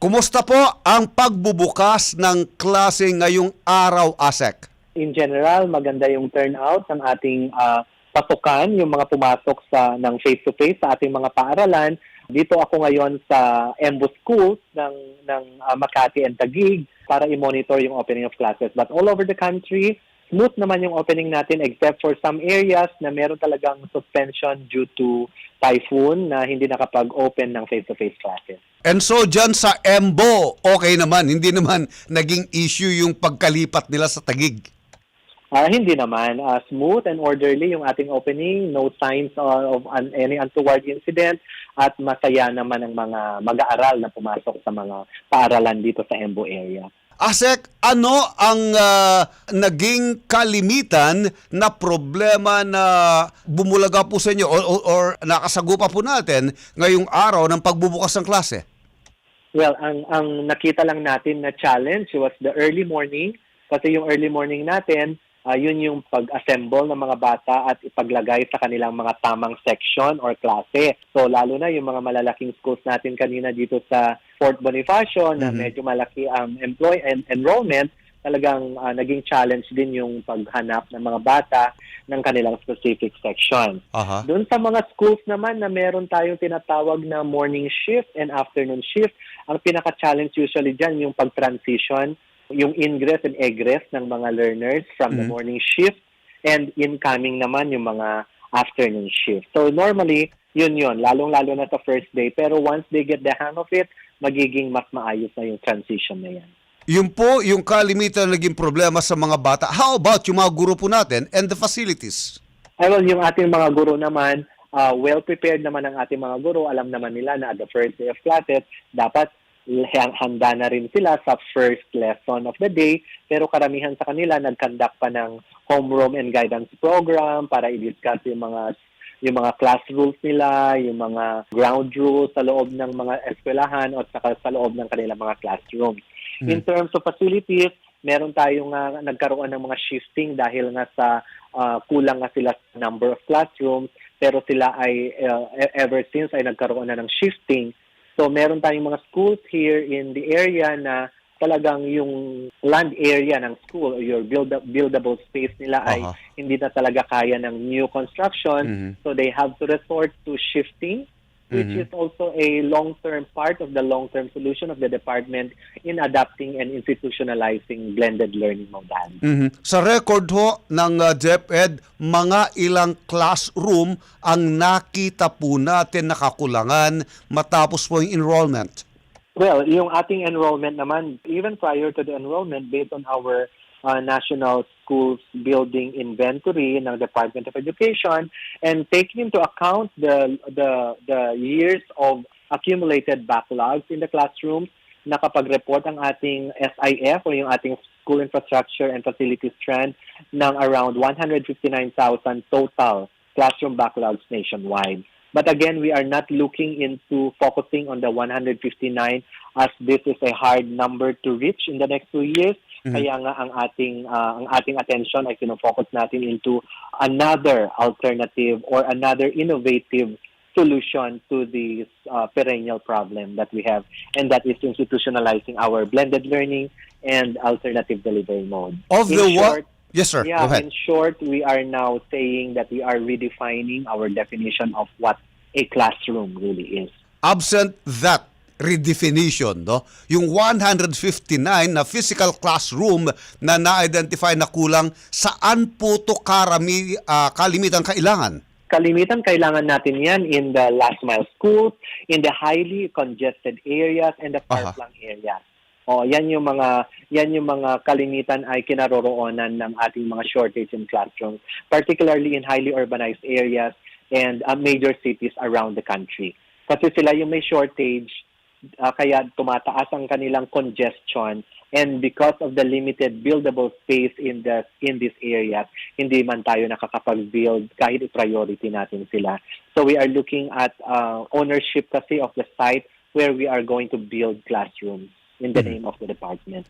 Kumusta po ang pagbubukas ng klase ngayong araw, ASEC? in general, maganda yung turnout ng ating ah, pasukan, yung mga pumasok sa ng face-to-face sa ating mga paaralan. Dito ako ngayon sa Embu Schools ng, ng ah, Makati and Taguig para i-monitor yung opening of classes. But all over the country, smooth naman yung opening natin except for some areas na meron talagang suspension due to typhoon na hindi nakapag-open ng face-to-face classes. And so dyan sa Embo, okay naman. Hindi naman naging issue yung pagkalipat nila sa Tagig. Ah, hindi naman. Ah, smooth and orderly yung ating opening. No signs uh, of an- any untoward incident. At masaya naman ang mga mag-aaral na pumasok sa mga paaralan dito sa Embu area. ASEC, ano ang ah, naging kalimitan na problema na bumulaga po sa inyo or, or, or nakasagupa po natin ngayong araw ng pagbubukas ng klase? Well, ang ang nakita lang natin na challenge was the early morning kasi yung early morning natin, ah, yun yung pag-assemble ng mga bata at ipaglagay sa kanilang mga tamang section or klase. So lalo na yung mga malalaking schools natin kanina dito sa Fort Bonifacio na Mhm. medyo malaki ang employ and enrollment, talagang ah, naging challenge din yung paghanap ng mga bata ng kanilang specific section. Aha. Doon sa mga schools naman na meron tayong tinatawag na morning shift and afternoon shift, ang pinaka-challenge usually dyan yung pag-transition, yung ingress and egress ng mga learners from the Mhm. morning shift and incoming naman yung mga afternoon shift. So normally, yun yun, lalong-lalo na sa first day. Pero once they get the hang of it, magiging mas maayos na yung transition na yan. Yun po yung kalimitan na naging problema sa mga bata. How about yung mga guro po natin and the facilities? Ay, well, yung ating mga guro naman, uh, well-prepared naman ang ating mga guro. Alam naman nila na at the first day of classes, dapat handa na rin sila sa first lesson of the day. Pero karamihan sa kanila, nag-conduct pa ng homeroom and guidance program para i-discuss yung mga yung mga class rules nila, yung mga ground rules sa loob ng mga eskwelahan at saka sa loob ng kanilang mga classrooms. In terms of facilities, meron tayong uh, nagkaroon ng mga shifting dahil nga sa uh, kulang nga sila sa number of classrooms pero sila ay uh, ever since ay nagkaroon na ng shifting. So meron tayong mga schools here in the area na talagang yung land area ng school or your build buildable space nila ay Aha. hindi na talaga kaya ng new construction. Mhm. So they have to resort to shifting which Mhm. is also a long-term part of the long-term solution of the department in adapting and institutionalizing blended learning modalities. Mhm. Sa record ho ng uh, DepEd, mga ilang classroom ang nakita po natin nakakulangan matapos po yung enrollment. Well, yung ating enrollment naman, even prior to the enrollment, based on our uh, national schools building inventory ng Department of Education, and taking into account the the the years of accumulated backlogs in the classrooms, nakapag-report ang ating SIF o yung ating School Infrastructure and Facilities Trend ng around 159,000 total classroom backlogs nationwide. But again, we are not looking into focusing on the 159 as this is a hard number to reach in the next two years. Mhm. Kaya nga ang ating uh, ang ating attention ay kinofocus natin into another alternative or another innovative solution to this uh, perennial problem that we have, and that is institutionalizing our blended learning and alternative delivery mode. Of In the what? short, Yes, sir. yeah, Go ahead. in short, we are now saying that we are redefining our definition of what a classroom really is. Absent that redefinition, no? Yung 159 na physical classroom na na-identify na kulang, saan po to karami, ah, kalimitan kailangan? Kalimitan kailangan natin yan in the last mile schools, in the highly congested areas, and the far-flung areas. O, yan yung mga yan yung mga kalimitan ay kinaroroonan ng ating mga shortage in classrooms, particularly in highly urbanized areas and uh, major cities around the country. Kasi sila yung may shortage, uh, kaya tumataas ang kanilang congestion and because of the limited buildable space in the in these areas, hindi man tayo nakakapag-build kahit i-priority natin sila. So we are looking at uh, ownership kasi of the site where we are going to build classrooms in the name of the department.